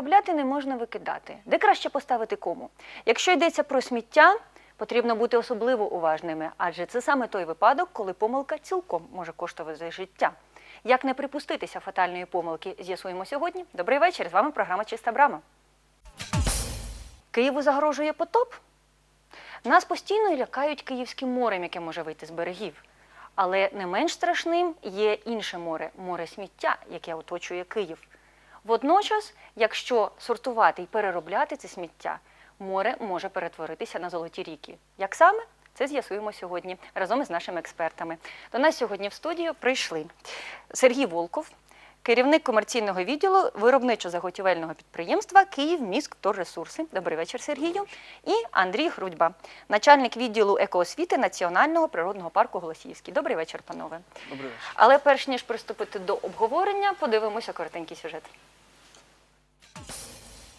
переробляти не можна викидати. Де краще поставити кому? Якщо йдеться про сміття, потрібно бути особливо уважними, адже це саме той випадок, коли помилка цілком може коштувати життя. Як не припуститися фатальної помилки, з'ясуємо сьогодні. Добрий вечір. З вами програма Чиста брама. Києву загрожує потоп? Нас постійно лякають Київським морем, яке може вийти з берегів. Але не менш страшним є інше море море сміття, яке оточує Київ. Водночас, якщо сортувати і переробляти це сміття, море може перетворитися на золоті ріки. Як саме? Це з'ясуємо сьогодні разом із нашими експертами. До нас сьогодні в студію прийшли Сергій Волков, керівник комерційного відділу виробничо-заготівельного підприємства Київ Міськторресурси. Добрий вечір, Сергію. І Андрій Грудьба, начальник відділу екоосвіти Національного природного парку Голосіївський. Добрий вечір, панове. Добрий вечір. Але перш ніж приступити до обговорення, подивимося коротенький сюжет.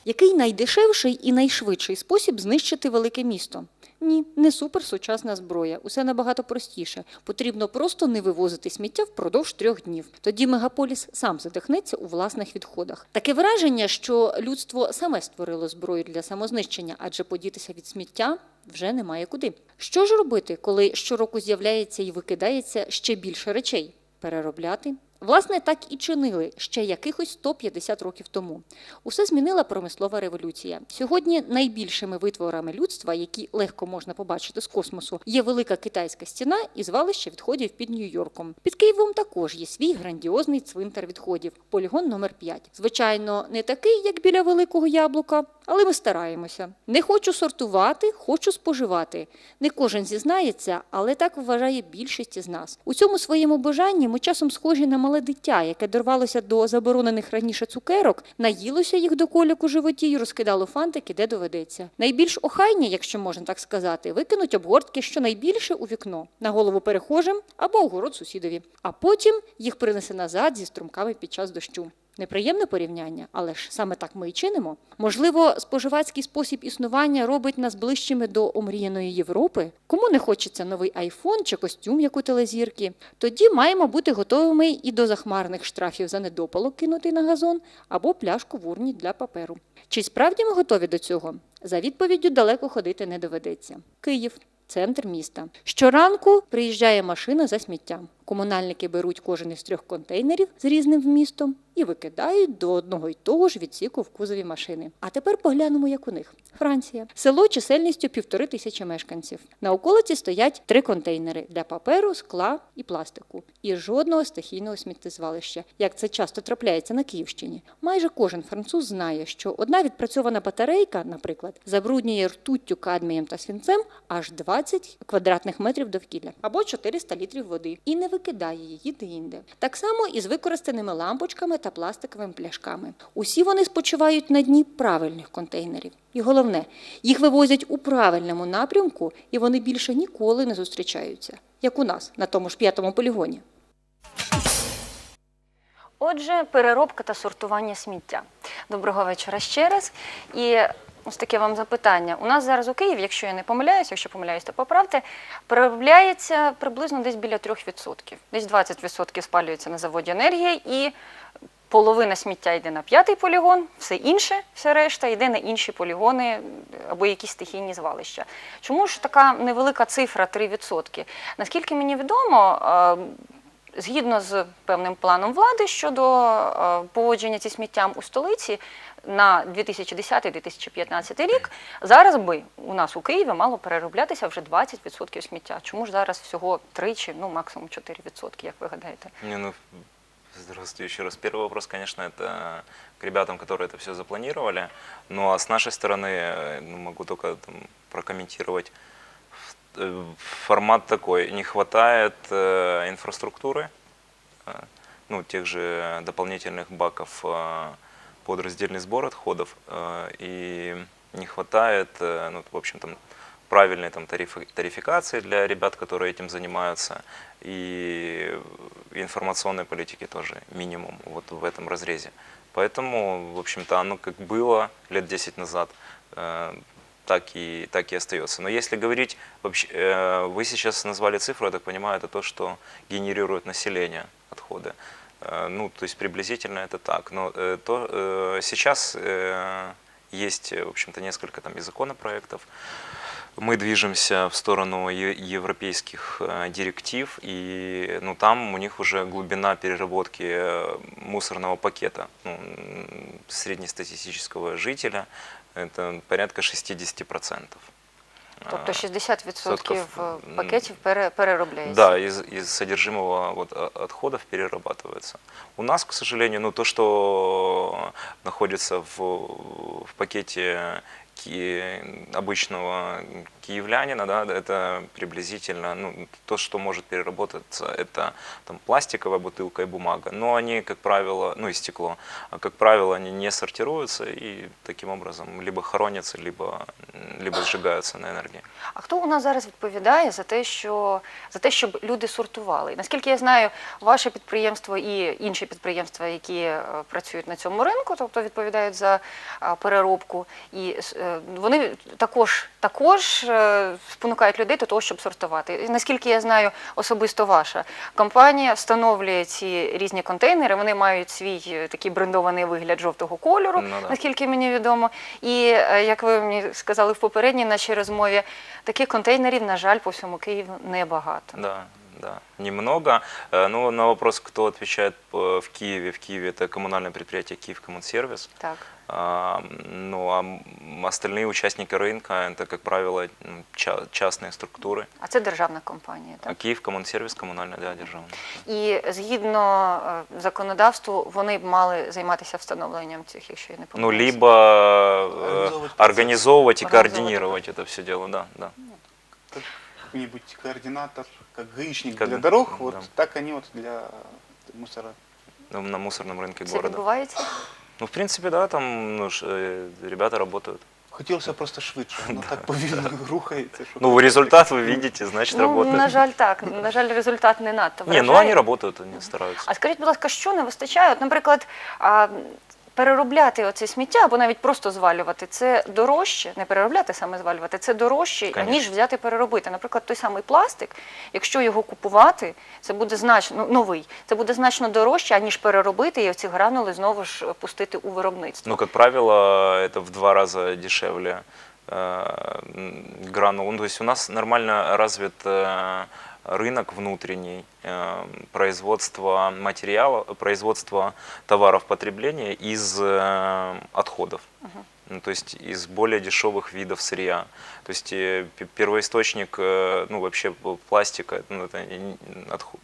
Який найдешевший і найшвидший спосіб знищити велике місто? Ні, не суперсучасна зброя. Усе набагато простіше. Потрібно просто не вивозити сміття впродовж трьох днів. Тоді мегаполіс сам задихнеться у власних відходах. Таке враження, що людство саме створило зброю для самознищення, адже подітися від сміття вже немає куди. Що ж робити, коли щороку з'являється і викидається ще більше речей? Переробляти? Власне, так і чинили ще якихось 150 років тому. Усе змінила промислова революція. Сьогодні найбільшими витворами людства, які легко можна побачити з космосу, є велика китайська стіна і звалище відходів під Нью-Йорком. Під Києвом також є свій грандіозний цвинтар відходів, полігон номер 5 Звичайно, не такий, як біля великого яблука, але ми стараємося. Не хочу сортувати, хочу споживати. Не кожен зізнається, але так вважає більшість із нас. У цьому своєму бажанні ми часом схожі на мале дитя, яке дорвалося до заборонених раніше цукерок, наїлося їх до колік у животі і розкидало фантики, де доведеться. Найбільш охайні, якщо можна так сказати, викинуть обгортки щонайбільше у вікно на голову перехожим або у город сусідові. А потім їх принесе назад зі струмками під час дощу. Неприємне порівняння, але ж саме так ми і чинимо. Можливо, споживацький спосіб існування робить нас ближчими до омріяної Європи. Кому не хочеться новий айфон чи костюм, як у телезірки, тоді маємо бути готовими і до захмарних штрафів за недопалок кинутий на газон або пляшку в урні для паперу. Чи справді ми готові до цього? За відповіддю далеко ходити не доведеться. Київ. Центр міста. Щоранку приїжджає машина за сміттям. Комунальники беруть кожен із трьох контейнерів з різним вмістом і викидають до одного й того ж відсіку в кузові машини. А тепер поглянемо, як у них. Франція. Село чисельністю півтори тисячі мешканців. На околиці стоять три контейнери для паперу, скла і пластику. І жодного стихійного сміттєзвалища, як це часто трапляється на Київщині. Майже кожен француз знає, що одна відпрацьована батарейка, наприклад, забруднює ртуттю, кадмієм та свінцем аж 20 квадратних метрів довкілля або 400 літрів води і не викидає її де-інде. Так само і з використаними лампочками та пластиковими пляшками. Усі вони спочивають на дні правильних контейнерів. І головне, їх вивозять у правильному напрямку, і вони більше ніколи не зустрічаються, як у нас на тому ж п'ятому полігоні. Отже, переробка та сортування сміття. Доброго вечора ще раз. І ось таке вам запитання. У нас зараз у Києві, якщо я не помиляюся, якщо помиляюсь, то поправте, переробляється приблизно десь біля 3%. Десь 20% спалюється на заводі енергія і половина сміття йде на п'ятий полігон, все інше, вся решта йде на інші полігони або якісь стихійні звалища. Чому ж така невелика цифра 3%? Наскільки мені відомо, е, згідно з певним планом влади щодо е, поводження зі сміттям у столиці на 2010-2015 рік, зараз би у нас у Києві мало перероблятися вже 20% сміття. Чому ж зараз всього 3 чи ну максимум 4%, як ви гадаєте? Не, ну, здравствуйте еще раз. Первый вопрос, конечно, это к ребятам, которые это все запланировали. Ну а с нашей стороны, э, ну, могу только там, прокомментировать. Э, Формат такой. Не хватает э, инфраструктуры, э, ну, тех же дополнительных баков э, под раздельный сбор отходов. э, И не хватает, э, ну, в общем, там, правильной там, тарифи- тарификации для ребят, которые этим занимаются, и информационной политики тоже минимум вот в этом разрезе. Поэтому, в общем-то, оно как было лет 10 назад, э, так и, так и остается. Но если говорить, вообще, вы сейчас назвали цифру, я так понимаю, это то, что генерирует население отходы. Э, Ну, то есть приблизительно это так. Но э, то, э, сейчас есть, в общем-то, несколько там и законопроектов. Мы движемся в сторону европейских директив, и ну, там у них уже глубина переработки мусорного пакета ну, среднестатистического жителя это порядка 60%. Тобто А, 60% відсотків, пакетів пере- переробляється. Да, из, из содержимого вот, отходов перерабатывается. У нас, к сожалению, ну, то, что находится в, в пакете обычного киевлянина, да, это приблизительно ну, то, что может переработаться, это там, пластиковая бутылка и бумага. Но они, как правило, ну и стекло, а, как правило, они не сортируются и таким образом либо хоронятся, либо, м, либо сжигаются на энергии. А хто у нас зараз відповідає за те, що за те, щоб люди сортували? Наскільки я знаю, ваше підприємство і інші підприємства, які е, працюють на цьому ринку, тобто відповідають за а, переробку, і е, вони також також е, Спонукають людей до того, щоб сортувати. І наскільки я знаю, особисто ваша компанія встановлює ці різні контейнери. Вони мають свій е, такий брендований вигляд жовтого кольору, Ну да. наскільки мені відомо. І е, як ви мені сказали в попередній нашій розмові, таких контейнерів, на жаль, по всьому Києву небагато. Да, да, немного. Э, Ну, на вопрос, кто отвечает в Киеве, в Киеве это коммунальное предприятие Киев Коммунсервис. Так. А, Ну, а м, остальные участники рынка это, как правило, м, ча- частные структуры. А це державна компанія, А так? Киев Коммунсервис коммунальное, да, державное. І згідно е, законодавству вони б мали займатися встановленням цих, якщо я не Ну, помиляюсь. либо э, Организовывать организовывать и Организовывать. координировать это все дело, да, да. как какой-нибудь координатор, как гаишник Как- для дорог, да. вот так они вот для мусора. Ну, На мусорном рынке Це города. відбувається? Ну, в принципе, да, там ну, ж, э, ребята работают. Хотілося просто швидше, воно так повільно рухається. що- Ну, результат вы видите, значит, Ну, работает. на жаль, так. На жаль, результат не надто Не, ну вражає. они работают, они стараются. А скажіть, будь ласка, що не вистачає? От, наприклад, а, переробляти оце сміття або навіть просто звалювати, це дорожче, не переробляти, саме звалювати, це дорожче, Конечно. ніж взяти переробити. Наприклад, той самий пластик, якщо його купувати, це буде значно ну, новий, це буде значно дорожче, аніж переробити і ці гранули знову ж пустити у виробництво. Ну, как правило, это в два раза дешевле э, м, гранул. Ну, то есть у нас нормально развит э, рынок внутренний э, производства материала, производства товаров потребления из э, отходов. Ну, то есть из более дешевых видов сырья. То есть э, первоисточник, ну вообще пластика, ну, это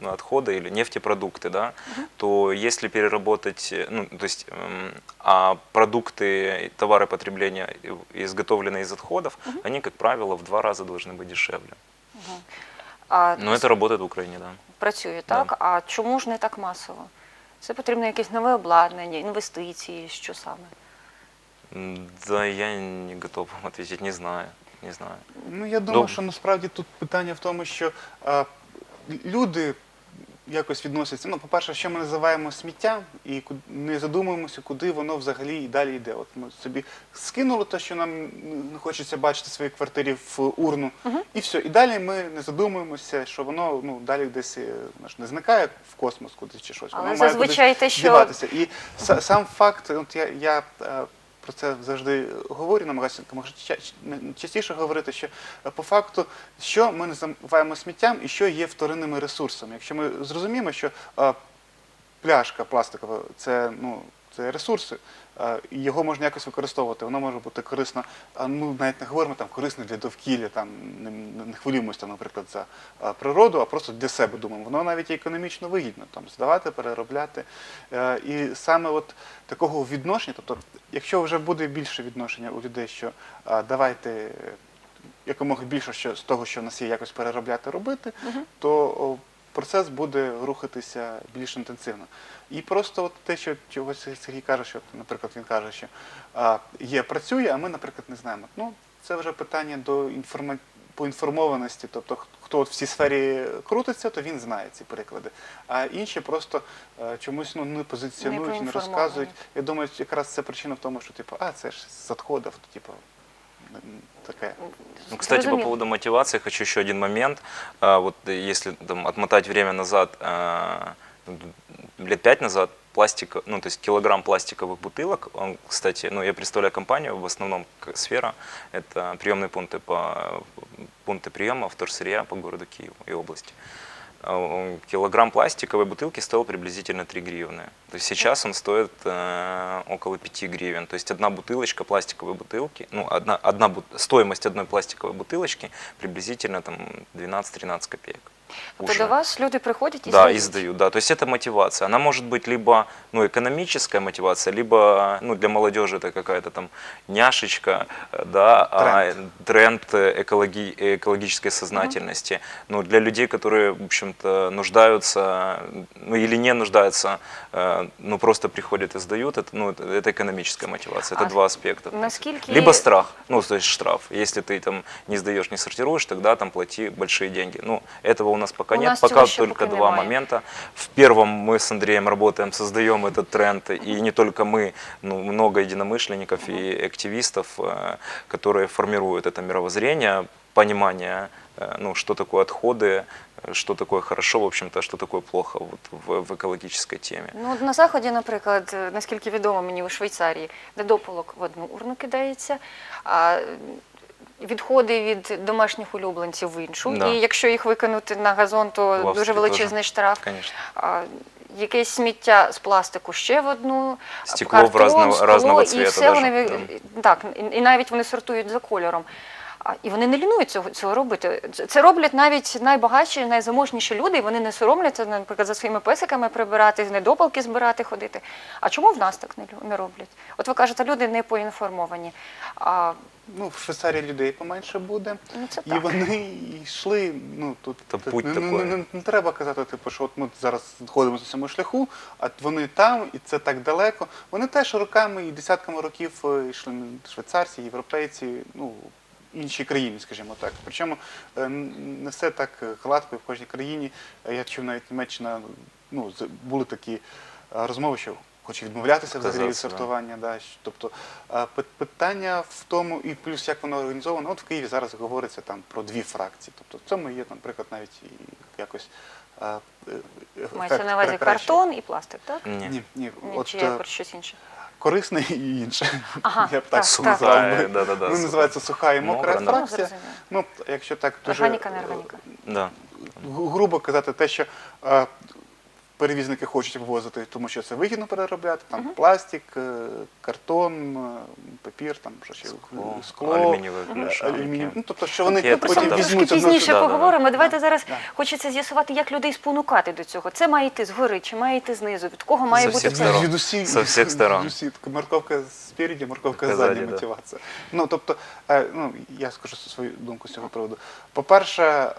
отходы или нефтепродукты, да, то если переработать, ну, то есть, эм, а продукты, товары потребления, изготовленные из отходов, они, как правило, в два раза должны быть дешевле. А Ну, це работает в Україні, да. працює Да. так. А чому ж не так масово? Це потрібно якесь нове обладнання, інвестиції, що саме? Да, я не готов вам ответить, не знаю, не знаю. Ну я думаю, Доб... що насправді тут питання в тому, що а, люди якось відносяться. Ну, по-перше, що ми називаємо сміття, і не задумуємося, куди воно взагалі і далі йде. От ми собі скинули те, що нам не хочеться бачити в своїй квартирі в урну, і все. І далі ми не задумуємося, що воно ну далі десь е, воно ж не зникає в космос кудись чи щось. Але воно має зазвичай кудись те, що- діватися. І са- сам факт, от я, я е, про це завжди говорю, намагаюся частіше говорити, що е, по факту, що ми називаємо сміттям і що є вторинними ресурсами. Якщо ми зрозуміємо, що е, пляшка пластикова це ну. Це ресурси, е, його можна якось використовувати. Воно може бути корисно. Ну навіть не говоримо там корисно для довкілля, там не, не- хвилюємося, там, наприклад, за природу, а просто для себе думаємо. Воно навіть і економічно вигідно там здавати, переробляти. Е, І саме от такого відношення, тобто, якщо вже буде більше відношення у людей, що давайте якомога більше що з того, що в нас є, якось переробляти, робити, то о, процес буде рухатися більш інтенсивно. І просто от те, що чогось Сергій каже, що, наприклад, він каже, що є, працює, а ми, наприклад, не знаємо. Ну, це вже питання до інформа... поінформованості. Тобто, хто от в цій сфері крутиться, то він знає ці приклади. А інші просто е, чомусь ну, не позиціонують, не проінформовані. розказують. Я думаю, якраз це причина в тому, що типу, а це ж з відходів, типу, таке. Ну, кстати, по Зрозуміло. поводу мотивации хочу еще один момент. А, Вот э, если там, отмотать время назад, а, лет пять назад пластик, ну, то есть килограмм пластиковых бутылок, он, кстати, ну, я представляю компанию, в основном сфера, это приемные пункты по пункты приема вторсырья по городу Киеву и области. А, Килограмм пластиковой бутылки стоил приблизительно 3 гривны. То есть сейчас он стоит э, около 5 гривен. То есть одна бутылочка пластиковой бутылки, ну, одна, одна стоимость одной пластиковой бутылочки приблизительно там 12-13 копеек. То Уже. до вас люди приходять і Да, здають. и сдают, да. То есть это мотивация. Она может быть либо ну, экономическая мотивация, либо ну, для молодежи это какая-то там няшечка, э, да, а, тренд э, экологи- экологической сознательности. Ну, для людей, которые, в общем-то, нуждаются, ну или не нуждаются, э, ну просто приходят и сдают, это, ну, это, это экономическая мотивация. Это А два аспекта. Наскільки Либо страх, ну, то есть штраф. Если ты там не сдаешь, не сортируешь, тогда там плати большие деньги. Ну, этого у нас пока У нет, нас пока цього ще только поки два немає. момента. В первом мы с Андреем работаем, создаем этот тренд, и не только мы, ну, много единомышленников и активистов, э, которые формируют это мировоззрение, понимание, э, ну, что такое отходы, э, что такое хорошо, в общем-то, что такое плохо вот в, в экологической теме. Ну, от на заході, наприклад, е, наскільки відомо мені у Швейцарії, недопалок в одну урну кидається, а е, відходи від домашніх улюбленців в іншу. Да. І якщо їх викинути на газон, то В дуже величезний дуже. штраф. Конечно. А, якесь сміття з пластику ще в одну, Стекло в разного- скло, разного і цвета все даже, вони да. так, і навіть вони сортують за кольором. А, і вони не лінують цього, цього робити. Це- роблять навіть найбагатші, найзаможніші люди, і вони не соромляться, наприклад, за своїми песиками прибирати, недопалки збирати, ходити. А чому в нас так не, не роблять? От ви кажете, люди не поінформовані. А, Ну, в Швейцарії людей поменше буде. ну, це І так. вони йшли. Ну тут Та тут не, не, не, не треба казати, типу, що от ми зараз ходимо по цьому шляху, а вони там, і це так далеко. Вони теж роками і десятками років е, йшли швейцарці, європейці, ну інші країни, скажімо так. Причому е, не все так е, гладко і в кожній країні. Е, Я чув навіть Німеччина, ну були такі розмови, що. Хоче відмовлятися взагалі від сортування. Да. Тобто питання в тому, і плюс як воно організовано. От в Києві зараз говориться там про дві фракції. Тобто в цьому є, наприклад, навіть якось Мається на увазі картон і пластик, так? Ні. Ні, ні, Ні, от Чи про щось інше? Корисне і інше. Ага, Я б так так, сказав. так. Ми, да-да-да, Ну, називається суха і мокра Мокра, да. фракція. Ну. Ну, якщо так дуже Органіка, не органіка. Да. гру- грубо казати, те, що е, перевізники хочуть вивозити, тому що це вигідно переробляти, там пластик, е, картон, е, папір, там що ще Скло, скло алюмінієві е, пляшанки. Ну, тобто, що вони Пакети, да. трошки візьмуть пізніше Да, да, да. поговоримо. Давайте зараз Да. хочеться з'ясувати, як людей спонукати до цього. Це має йти згори, чи має йти знизу, від кого має Со бути всіх це. сторон. Від усіх, Со всіх сторон. Морковка спереді, морковка Ззаді, ззаді да. мотивація. Ну, тобто, е, ну, я скажу свою думку з цього приводу. По-перше, е,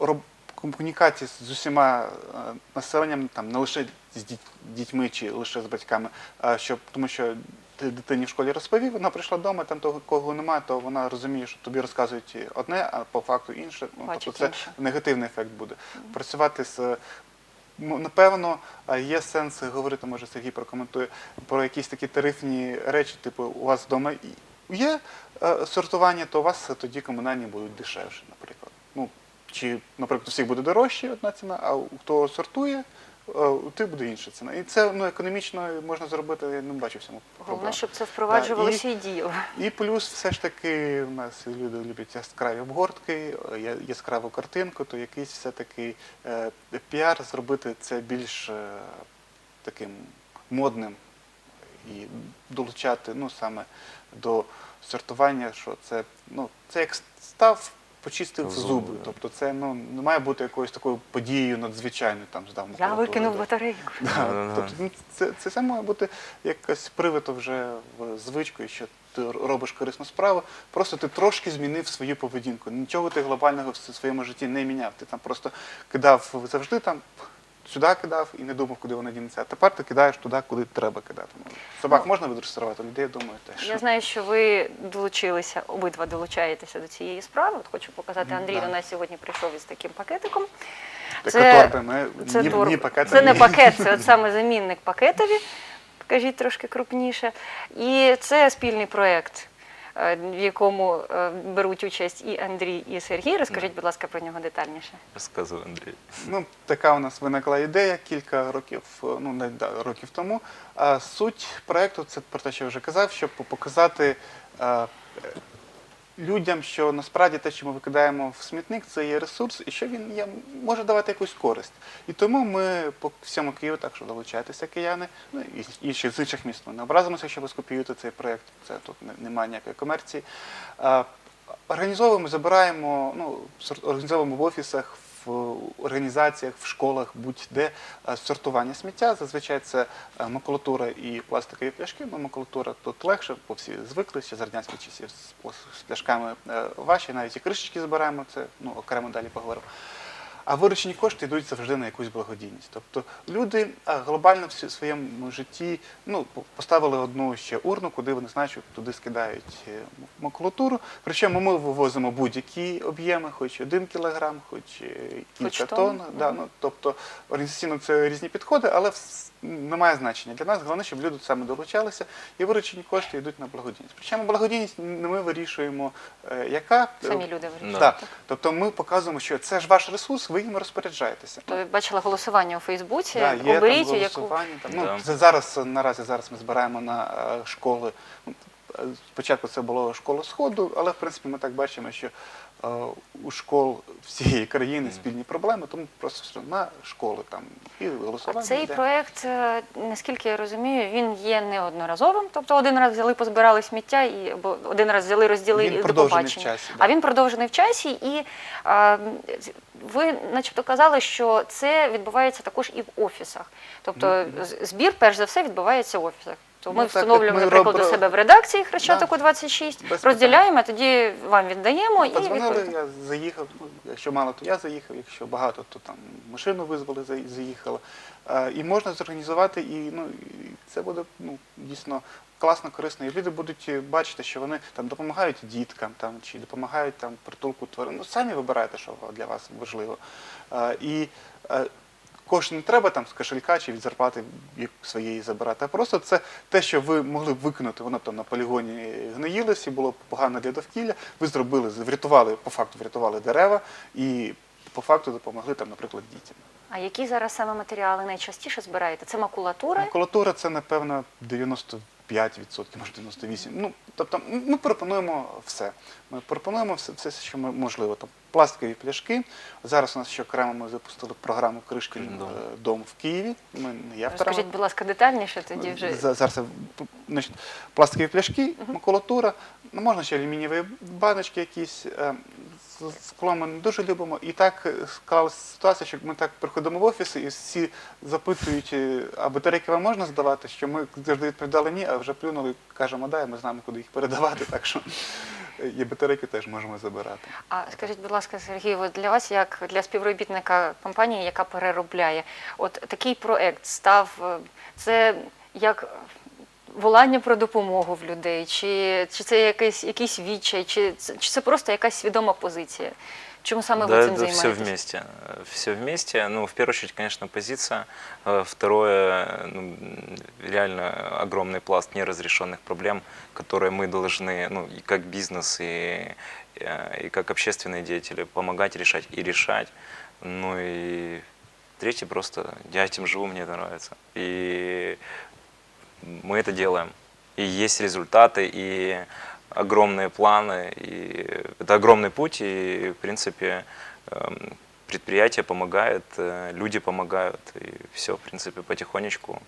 роб- комунікації з усіма е, населенням, там, не лише з дітьми чи лише з батьками, а щоб, тому що ти дитині в школі розповів, вона прийшла вдома, там того, кого немає, то вона розуміє, що тобі розказують одне, а по факту інше. Ну, тобто це інше. негативний ефект буде. Працювати з Ну, Напевно, є сенс говорити, може Сергій прокоментує, про якісь такі тарифні речі, типу, у вас вдома є е, сортування, то у вас тоді комунальні будуть. Ну, чи, наприклад, у всіх буде дорожче одна ціна, а у хто сортує, е, у тих буде інша ціна. І це ну, економічно можна зробити, я не бачу в цьому Головне, щоб це впроваджувалося і діяло. І плюс все ж таки у нас люди люблять яскраві обгортки, яскраву картинку, то якийсь все-таки е, піар зробити це більш е, таким модним і долучати ну, саме до сортування, що це, ну, це як став, почистив Зуби, зуби. да. Тобто це ну, не має бути якоюсь такою подією надзвичайною там здав Я макулатуру, викинув да. батарейку. Да, тобто, ну, це, це все має бути якось привито вже в звичку, що ти робиш корисну справу. Просто ти трошки змінив свою поведінку. Нічого ти глобального в своєму житті не міняв. Ти там просто кидав завжди там. Сюди кидав і не думав, куди вона дінеться. А тепер ти кидаєш туди, куди треба кидати. Ну, Собак можна видрессувати, людей, думаю, теж. Я знаю, що ви долучилися, обидва долучаєтеся до цієї справи. От хочу показати, Андрій до нас сьогодні прийшов із таким пакетиком. Така торба, не, це, ні, ні пакета, це не пакет, це от саме замінник пакетові. Покажіть трошки крупніше. І це спільний проєкт в якому е, беруть участь і Андрій, і Сергій. Розкажіть, будь ласка, про нього детальніше. Рассказывай, Андрій. Ну, така у нас виникла ідея кілька років, е, ну не да, років тому. А суть проекту це про те, що я вже казав, щоб показати е, е, людям, що насправді те, що ми викидаємо в смітник, це є ресурс, і що він є, може давати якусь користь. І тому ми по всьому Києву, так що долучайтеся кияни, ну і, ще з інших міст. Ми не образимося, якщо ви скопіюєте цей проект. Це тут немає ніякої комерції. Організовуємо, забираємо, ну, організовуємо в офісах, в організаціях, в школах, будь-де е, сортування сміття. Зазвичай це е, макулатура і пластикові пляшки. Макулатура тут легше, бо всі звикли ще з радянських часів з, пляшками Ваші важче, навіть і кришечки збираємо, це ну, окремо далі поговоримо. А виручені кошти йдуть завжди на якусь благодійність. Тобто люди глобально в своєму житті ну, по- поставили одну ще урну, куди вони знають, що туди скидають е, макулатуру. Причому ми вивозимо будь-які об'єми, хоч один кілограм, хоч кілька Хоч кілька тон. тонн. Да, ну, тобто організаційно це різні підходи, але вс- немає значення. Для нас головне, щоб люди саме долучалися, і виручені кошти йдуть на благодійність. Причому благодійність не ми вирішуємо, е, яка Самі люди вирішують. Да. так. Тобто ми показуємо, що це ж ваш ресурс, ви їм розпоряджаєтеся. То ви бачила голосування у Фейсбуці. Да, є Оберіть, там яку голосування. Там, ну, Да. це зараз наразі зараз ми збираємо на е, школи. Ну, е, Спочатку це було школа Сходу, але в принципі ми так бачимо, що е, у школ всієї країни спільні проблеми, тому просто все на школи там і голосування. цей йде. проект, е, наскільки я розумію, він є неодноразовим. Тобто один раз взяли, позбирали сміття, і або один раз взяли, розділили Він і до продовжений в часі, да. А він продовжений в часі, і а, ви, начебто, казали, що це відбувається також і в офісах. Тобто з- збір, перш за все, відбувається в офісах. То ми Ну, так, як встановлюємо, ми наприклад, у робимо- себе в редакції Хрещатику Да. 26, Без розділяємо, тоді вам віддаємо і Подзвонили, я заїхав. Ну, якщо мало, то я заїхав, якщо багато, то там машину визвали, за- заїхала. Е, І можна зорганізувати, і ну і це буде ну дійсно класно, корисно. І люди будуть бачити, що вони там допомагають діткам, там чи допомагають там притулку тварин. Ну самі вибирайте, що для вас важливо. Е, І е, Кошти не треба там з кошелька чи від зарплати своєї забирати, а просто це те, що ви могли б викинути, воно там на полігоні гниїлося, було погано для довкілля. Ви зробили, врятували, по факту врятували дерева і по факту допомогли там, наприклад, дітям. А які зараз саме матеріали найчастіше збираєте? Це макулатура? Макулатура це, напевно, 95%, може 98%. Ну, тобто ми пропонуємо все. Ми пропонуємо все, все що можливо. Там, пластикові пляшки. Зараз у нас ще окремо ми запустили програму Кришки Дом. дом в Києві. Ми не є авторами. Розкажіть, будь ласка, детальніше тоді вже. За- Зараз значить, пластикові пляшки, макулатура, ну, можна ще алюмінієві баночки якісь. Е, з- Скло ми не дуже любимо. І так е, склалася ситуація, що ми так приходимо в офіс і всі запитують, е, а батарейки вам можна здавати, що ми завжди відповідали ні, а вже плюнули, кажемо, да, і ми знаємо, куди їх передавати. Так що е, і батарейки теж можемо забирати. А скажіть, будь ласка, Сергій, от для вас, як для співробітника компанії, яка переробляє, от такий проект став е, це як волання про допомогу в людей, чи, чи це якийсь, якийсь відчай, чи, це- чи це просто якась свідома позиція? Чому саме да, ви цим это все займаєтесь? вместе. Все вместе. Ну, в первую очередь, конечно, позиция. Э, Второе, ну, м, реально огромный пласт неразрешенных проблем, которые мы должны, ну, и как бизнес, и, э, и как общественные деятели помогать решать и решать. Ну и третье просто, я этим живу, мне это нравится. И Мы это делаем. И есть результаты, и огромные планы, и это огромный путь, и, в принципе, эм, предприятие помогает, э, люди помогают, и все, в принципе, потихонечку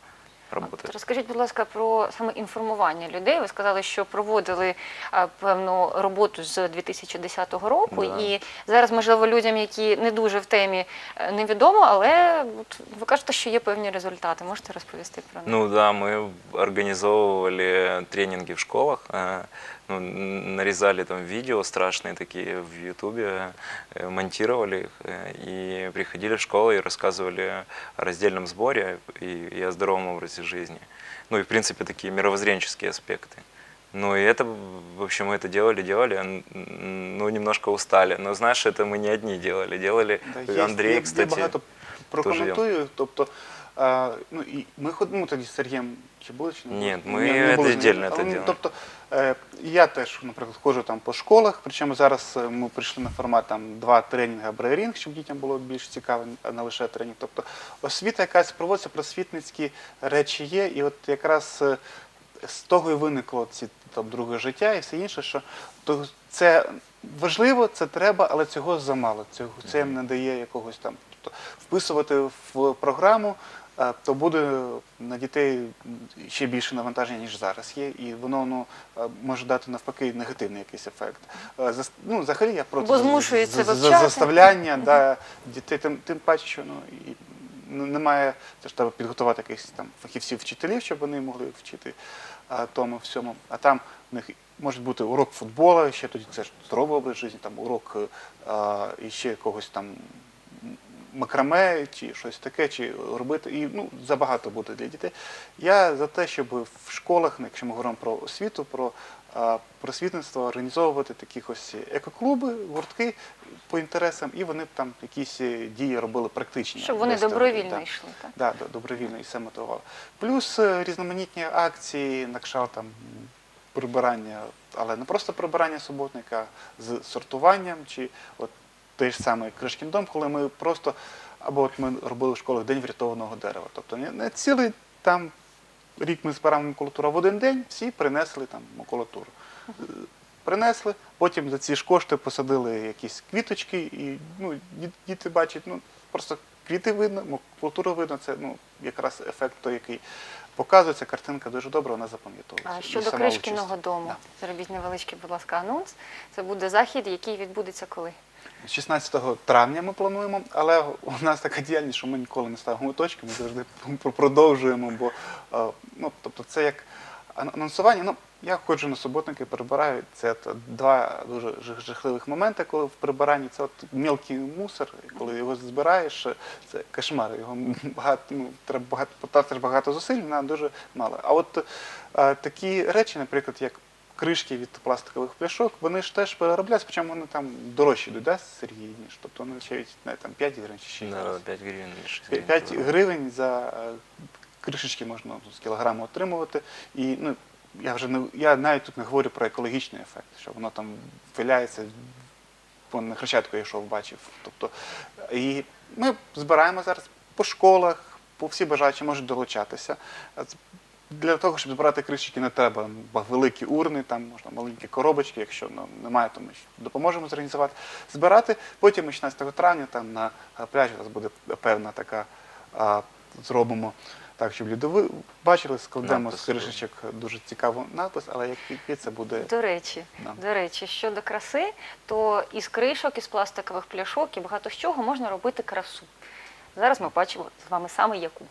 От работает. Розкажіть, будь ласка, про саме інформування людей. Ви сказали, що проводили е, певну роботу з 2010 року, Да. і зараз, можливо, людям, які не дуже в темі, е, невідомо, але от ви кажете, що є певні результати. Можете розповісти про них? Ну да, мы организовывали тренинги в школах, э, ну, нарезали там видео страшные такие в Ютубе, э, монтировали их э, и приходили в школы и рассказывали о раздельном сборе и, и о здоровом образе жизни. Ну и в принципе такие мировоззренческие аспекты. Ну и это, в общем, мы это делали, делали, ну немножко устали. Но знаешь, это мы не одни делали, делали Да, Андрей, я, кстати. я багато прокоментую. Тобто е, ну, і ми ходимо тоді з Сергієм чи були чи не були? Ні, ми Ні, не це з ним. віддільно це Але, ну, ділимо. Тобто е, я теж, наприклад, ходжу там по школах, причому зараз е, ми прийшли на формат там два тренінги брейрінг, щоб дітям було більш цікаво, а не лише тренінг. Тобто освіта якась проводиться, просвітницькі речі є, і от якраз е, з того і виникло ці там друге життя і все інше, що то це важливо, це треба, але цього замало. Цього це не дає якогось там. Тобто вписувати в програму, то буде на дітей ще більше навантаження, ніж зараз є, і воно ну, може дати навпаки негативний якийсь ефект. Ну, взагалі я проти за- за- заставляння да, дітей, тим, тим паче, що ну, і н- немає, це ж треба підготувати якихось там фахівців вчителів, щоб вони могли вчити а, тому всьому. А там в них може бути урок футболу, ще тоді це ж здоровий образ життя, там урок а, і ще якогось там макраме чи щось таке, чи робити. І ну, забагато буде для дітей. Я за те, щоб в школах, ну, якщо ми говоримо про освіту, про просвітництво, організовувати такі ось екоклуби, гуртки по інтересам, і вони б там якісь е, дії робили практичні. Щоб вони добровільно да. йшли. Так? Да, до- добровільно і все мотивували. Плюс е, різноманітні акції, на кшталт там прибирання, але не просто прибирання суботника з сортуванням, чи от той ж самий Кришкін дом, коли ми просто, або от ми робили в школах День врятованого дерева. Тобто не, цілий там рік ми збираємо макулатуру, а в один день всі принесли там макулатуру. Е, Принесли, потім за ці ж кошти посадили якісь квіточки, і ну, діти бачать, ну просто квіти видно, макулатуру видно, це ну, якраз ефект той, який показується, картинка дуже добра, вона запам'ятовується. А щодо Кришкіного участь. дому, зробіть невеличкий, будь ласка, анонс. Це буде захід, який відбудеться коли? 16 травня ми плануємо, але у нас така діяльність, що ми ніколи не ставимо точки, ми завжди продовжуємо, бо е, ну, тобто це як ан- анонсування. Ну, я ходжу на суботники, прибираю. Це два дуже жахливих моменти, коли в прибиранні це от мілкий мусор, коли його збираєш, це кошмар. Його багато, ну, треба багато потратиш багато зусиль на дуже мало. А от е, такі речі, наприклад, як кришки від пластикових пляшок, вони ж теж переробляють, причому вони там дорожчі йдуть, да, Сергій, ніж. Тобто вони ще не, там 5 гривень чи ще Да, щось. 5 гривен или 6 гривен. 5 гривень за е, кришечки можна з кілограму отримувати. І ну, я вже не я навіть тут не говорю про екологічний ефект, що воно там виляється. Вон на Хрещатику я йшов, бачив. Тобто, і ми збираємо зараз по школах, по всі бажаючі можуть долучатися. Для того, щоб збирати кришечки, не треба великі урни, там можна маленькі коробочки, якщо ну, немає, то ми допоможемо зорганізувати. Збирати. Потім ми 16 травня там на е, пляжі у нас буде певна така, а, зробимо так, щоб люди ви- бачили, складемо з кришечок дуже цікавий надпис, але який це буде. До речі, Да. до речі, щодо краси, то із кришок, із пластикових пляшок і багато з чого можна робити красу. Зараз ми бачимо з вами саме яку.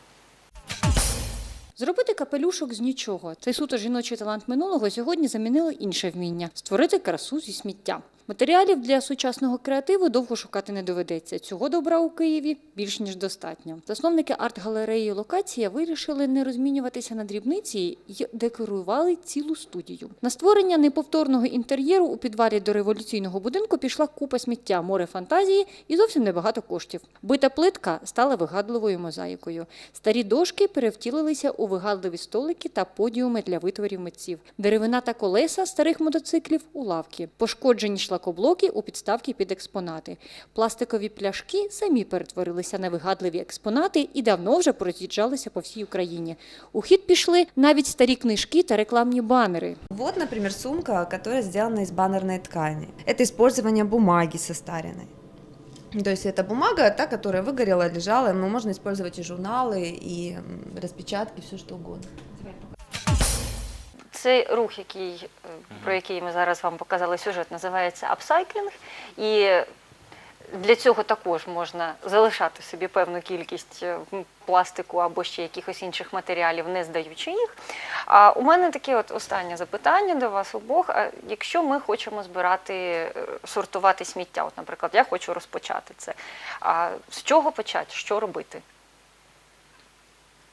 Зробити капелюшок з нічого. Цей суто жіночий талант минулого сьогодні замінило інше вміння створити красу зі сміття. Матеріалів для сучасного креативу довго шукати не доведеться. Цього добра у Києві більш ніж достатньо. Засновники арт-галереї Локація вирішили не розмінюватися на дрібниці і декорували цілу студію. На створення неповторного інтер'єру у підвалі до революційного будинку пішла купа сміття, море фантазії і зовсім небагато коштів. Бита плитка стала вигадливою мозаїкою. Старі дошки перевтілилися у вигадливі столики та подіуми для витворів митців. Деревина та колеса старих мотоциклів у лавки. Пошкоджені шлакоблоки у підставки під експонати. Пластикові пляшки самі перетворилися на вигадливі експонати і давно вже пороз'їжджалися по всій Україні. У хід пішли навіть старі книжки та рекламні банери. Вот, например, сумка, которая сделана из баннерной ткани. Это использование бумаги состаренной. То есть это бумага, та, которая выгорела, лежала, но можно использовать и журналы, и м, распечатки, все что угодно. Цей рух, який, е, про який ми зараз вам показали сюжет, називається апсайклінг. І для цього також можна залишати собі певну кількість е, пластику або ще якихось інших матеріалів, не здаючи їх. А у мене таке от останнє запитання до вас обох. А якщо ми хочемо збирати, е, сортувати сміття, от, наприклад, я хочу розпочати це. А з чого почати? Що робити?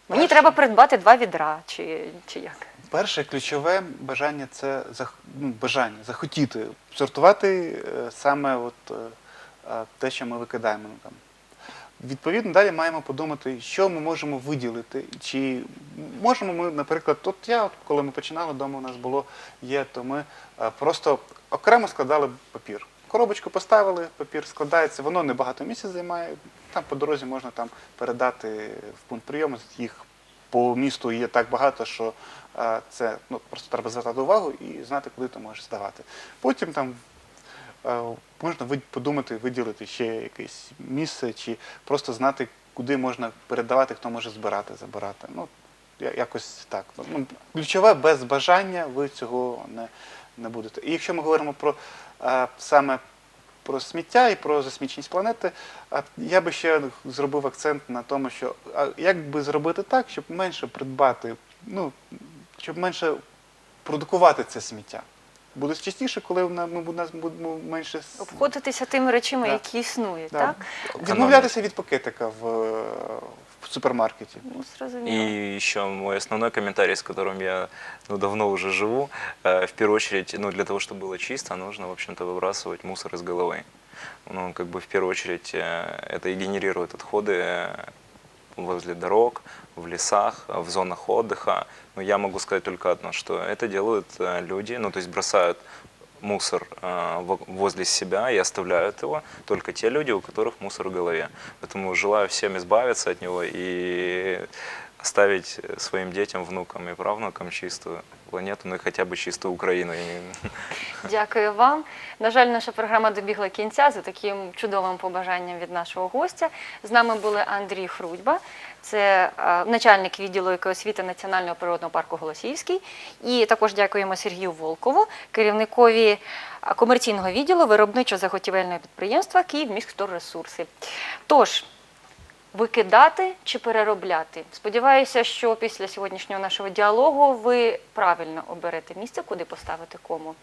Мені треба придбати два відра, чи, чи як? Перше ключове бажання це ну, бажання захотіти сортувати е, саме от, е, те, що ми викидаємо. Там. Відповідно, далі маємо подумати, що ми можемо виділити. Чи можемо ми, наприклад, от я, от коли ми починали, вдома у нас було є, то ми е, просто окремо складали папір. Коробочку поставили, папір складається, воно небагато місця займає. Там по дорозі можна там передати в пункт прийому. Їх по місту є так багато, що е, це ну, просто треба звертати увагу і знати, куди ти можеш здавати. Потім там е, можна подумати, виділити ще якесь місце, чи просто знати, куди можна передавати, хто може збирати, забирати. Ну, якось так. Ну, ключове, без бажання ви цього не, не будете. І якщо ми говоримо про е, саме про сміття і про засміченість планети, а я би ще зробив акцент на тому, що а як би зробити так, щоб менше придбати, ну, щоб менше продукувати це сміття. Буде частіше, коли ми будемо менше Обходитися тими речами, Да. які існують, да, так? відмовлятися від пакетика в, в супермаркеті. Ну. И еще мой основной комментарий, с которым я ну, давно уже живу, э, в первую очередь, ну, для того, чтобы было чисто, нужно, в общем-то, выбрасывать мусор из головы. Ну, как бы в первую очередь э, это и генерирует отходы э, возле дорог, в лесах, в зонах отдыха. Но я могу сказать только одно, что это делают э, люди, ну, то есть бросают мусор э, во- возле себя и оставляют его только те люди, у которых мусор в голове. Поэтому желаю всем избавиться от него и оставить э, своим детям, внукам и правнукам чистую планету, ну бы чистую Украину. И не- Дякую вам. На жаль, наша програма добігла кінця за таким чудовим побажанням від нашого гостя. З нами були Андрій Хрудьба, це е, начальник відділу екоосвіти Національного природного парку Голосіївський. І також дякуємо Сергію Волкову, керівникові е, комерційного відділу виробничо-заготівельного підприємства «Київміськторресурси». Тож, викидати чи переробляти. Сподіваюся, що після сьогоднішнього нашого діалогу ви правильно оберете місце, куди поставити кому.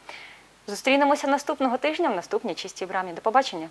Зустрінемося наступного тижня в наступній чистій брамі. До побачення.